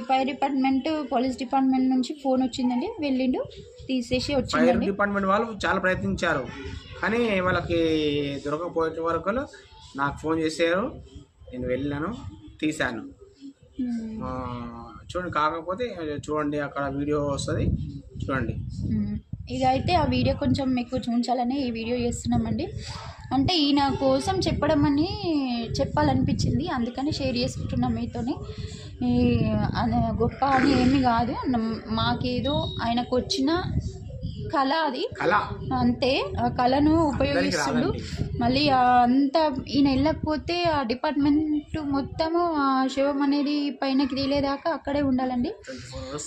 Fire department police department నుంచి phone వచ్చిందండి. వెళ్ళిండు తీసేసి ఫైర్ వచ్చిందండి డిపార్ట్మెంట్ వాళ్ళు చాలా ప్రయత్నించారు. కానీ వాళ్ళకి దొరకకపోయే వరకు నాకు ఫోన్ చేశారు. నేను వెళ్ళాను తీశాను. ఉమ్, ఆ, చూడండి కాకపోతే చూడండి అక్కడ వీడియో వస్తుంది. చూడండి. ఉమ్. ఇది అయితే ఆ వీడియో కొంచెం మీకు చూపించాలని ఈ వీడియో చేస్తున్నామండి. అంటే ఈయన కోసం చెప్పడం అని చెప్పాలనిపించింది. అందుకని షేర్ చేసుకుంటున్నాం మీతోని. గొప్ప అని ఏమి కాదు. మాకేదో ఆయనకు వచ్చిన కళ అది. అంతే ఆ కళను ఉపయోగిస్తుండు. మళ్ళీ అంత ఈయన వెళ్ళకపోతే ఆ డిపార్ట్మెంట్ మొత్తము ఆ శవం అనేది పైనకి తేలేదాకా అక్కడే ఉండాలండి.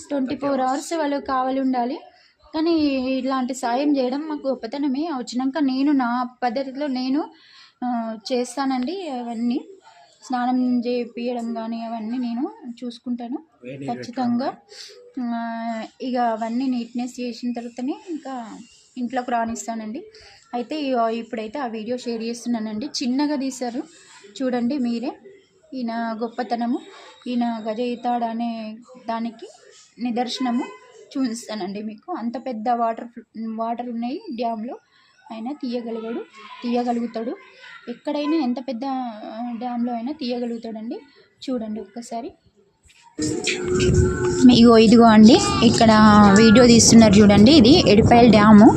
ట్వంటీ ఫోర్ అవర్స్ వాళ్ళు కావాలి ఉండాలి. కానీ ఇలాంటి సాయం చేయడం మాకు గొప్పతనమే. వచ్చినాక నేను నా పద్ధతిలో నేను చేస్తానండి అవన్నీ. స్నానం చేపియడం కానీ అవన్నీ నేను చూసుకుంటాను. ఖచ్చితంగా. ఇక అవన్నీ నీట్నెస్ చేసిన తర్వాతనే ఇంకా ఇంట్లోకి రానిస్తానండి. అయితే ఇప్పుడైతే ఆ వీడియో షేర్ చేస్తున్నానండి. చిన్నగా తీశారు. చూడండి మీరే. ఈయన గొప్పతనము ఈయన గజ ఈతాడు అనే దానికి నిదర్శనము చూపిస్తానండి మీకు. అంత పెద్ద వాటర్ వాటర్ ఉన్నాయి డ్యామ్లో. ఆయన తీయగలిగాడు తీయగలుగుతాడు. ఎక్కడైనా ఎంత పెద్ద డ్యామ్లో అయినా తీయగలుగుతాడండి. చూడండి ఒక్కసారి. ఇగో ఇదిగో అండి ఇక్కడ వీడియో తీస్తున్నారు చూడండి. ఇది ఎడిపాయల్ డ్యాము.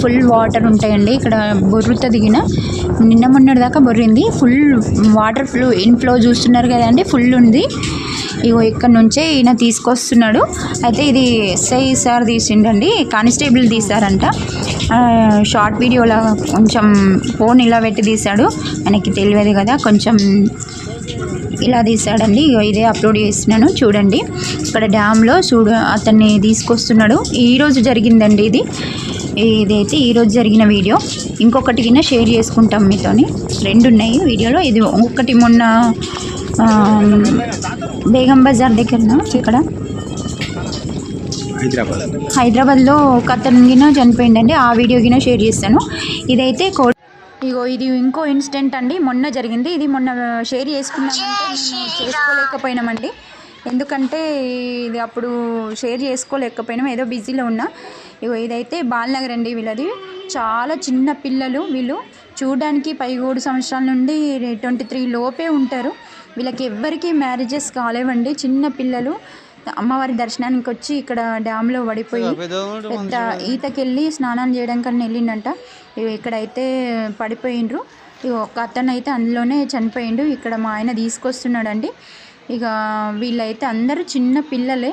ఫుల్ వాటర్ ఉంటాయండి. ఇక్కడ బొర్రుత దిగిన నిన్న మొన్నటి దాకా బొర్రింది. ఫుల్ వాటర్ ఫ్లో ఇన్ఫ్లో చూస్తున్నారు కదండి ఫుల్ ఉంది. ఇగో ఇక్కడ నుంచే ఈయన తీసుకొస్తున్నాడు. అయితే ఇది ఎస్ఐ సార్ తీసిండండి కానిస్టేబుల్ తీశారంట. షార్ట్ వీడియోలా కొంచెం ఫోన్ ఇలా పెట్టి తీశాడు. ఆయనకి తెలియదు కదా కొంచెం ఇలా తీసాడండి ఇగో ఇదే అప్లోడ్ చేసినాను చూడండి. ఇక్కడ డ్యామ్లో చూడ అతన్ని తీసుకొస్తున్నాడు. ఈరోజు జరిగిందండి ఇది. ఇదైతే ఈరోజు జరిగిన వీడియో. ఇంకొకటి కింద షేర్ చేసుకుంటాం మీతోని. రెండు ఉన్నాయి వీడియోలో. ఇది ఒకటి మొన్న బేగం బజార్ దగ్గర ఇక్కడ. హైదరాబాద్. హైదరాబాద్లో ఒక అతను గిన చనిపోయిందండి ఆ వీడియో గిన షేర్ చేస్తాను. ఇదైతే కో ఇగో ఇది ఇంకో ఇన్సిడెంట్ అండి మొన్న జరిగింది. ఇది మొన్న షేర్ చేసుకున్నామంటే చేసుకోలేకపోయినామండి. ఎందుకంటే ఇది అప్పుడు షేర్ చేసుకోలేకపోయినాం ఏదో బిజీలో ఉన్నా. ఇగో ఇదైతే బాలనగర్ అండి వీళ్ళది. చాలా చిన్న పిల్లలు వీళ్ళు. చూడడానికి పైగూడు సంవత్సరాల నుండి ట్వంటీ త్రీ లోపే ఉంటారు. వీళ్ళకి ఎవ్వరికీ మ్యారేజెస్ కాలేవండి. చిన్న పిల్లలు అమ్మవారి దర్శనానికి వచ్చి ఇక్కడ డ్యామ్లో పడిపోయి పెద్ద ఈతకెళ్ళి స్నానం చేయడానికని వెళ్ళిండంట. ఇగో ఇక్కడైతే పడిపోయిండ్రు. ఒక అతను అయితే అందులోనే చనిపోయిండు. ఇక్కడ మా ఆయన తీసుకొస్తున్నాడండి. ఇక వీళ్ళైతే అందరూ చిన్న పిల్లలే.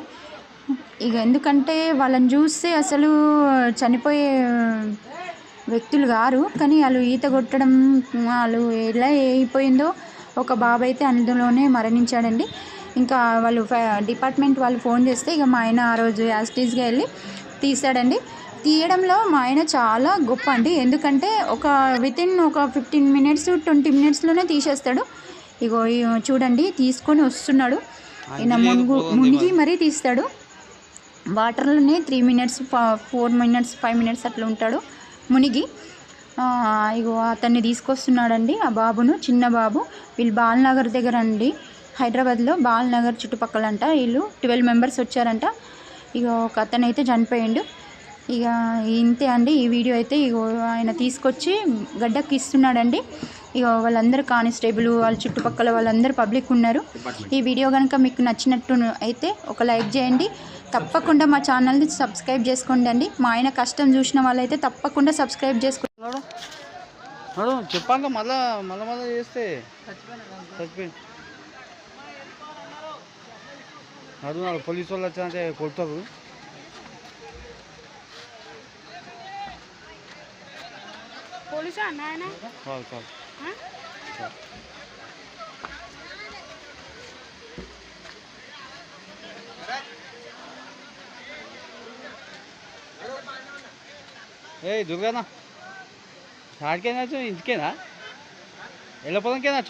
ఇక ఎందుకంటే వాళ్ళని చూస్తే అసలు చనిపోయే వ్యక్తులు గారు కానీ వాళ్ళు ఈత కొట్టడం వాళ్ళు ఎలా అయిపోయిందో ఒక బాబు అయితే అందులోనే మరణించాడండి. ఇంకా వాళ్ళు డిపార్ట్మెంట్ వాళ్ళు ఫోన్ చేస్తే ఇక మా ఆయన ఆ రోజు యాస్టీస్గా వెళ్ళి తీసాడండి తీయడంలో మా ఆయన చాలా గొప్ప అండి. ఎందుకంటే ఒక వితిన్ ఒక ఫిఫ్టీన్ మినిట్స్ ట్వంటీ మినిట్స్లోనే తీసేస్తాడు. ఇగో చూడండి తీసుకొని వస్తున్నాడు. ఈయన మునుగు మునిగి మరీ తీస్తాడు. వాటర్లోనే three minutes four minutes five minutes అట్లా ఉంటాడు. మునిగి ఇగో అతన్ని తీసుకొస్తున్నాడండి ఆ బాబును చిన్న బాబు. వీళ్ళు బాలనగర్ దగ్గర అండి హైదరాబాద్లో బాలనగర్ చుట్టుపక్కల అంట వీళ్ళు ట్వెల్వ్ మెంబర్స్ వచ్చారంట. ఇక ఒక అతను అయితే చనిపోయిండు. ఇక ఇంతే అండి. ఈ వీడియో అయితే ఇగో ఆయన తీసుకొచ్చి గడ్డకి ఇస్తున్నాడండి. ఇక వాళ్ళందరూ కానిస్టేబుల్ వాళ్ళ చుట్టుపక్కల వాళ్ళందరూ పబ్లిక్ ఉన్నారు. ఈ వీడియో కనుక మీకు నచ్చినట్టు అయితే ఒక లైక్ చేయండి. తప్పకుండా మా ఛానల్ని సబ్స్క్రైబ్ చేసుకోండి అండి. మా ఆయన కష్టం చూసిన వాళ్ళైతే తప్పకుండా సబ్స్క్రైబ్ చేసుకోండి. చెప్పాక మళ్ళా చేస్తే. పోలీసు వాళ్ళు వచ్చారంటే కొడతారు. అన్న ఆయన కాదు కాదు ఏ దుర్గానా? ఆడికేనా ఇంటికేనా? వెళ్ళపోదానికేనా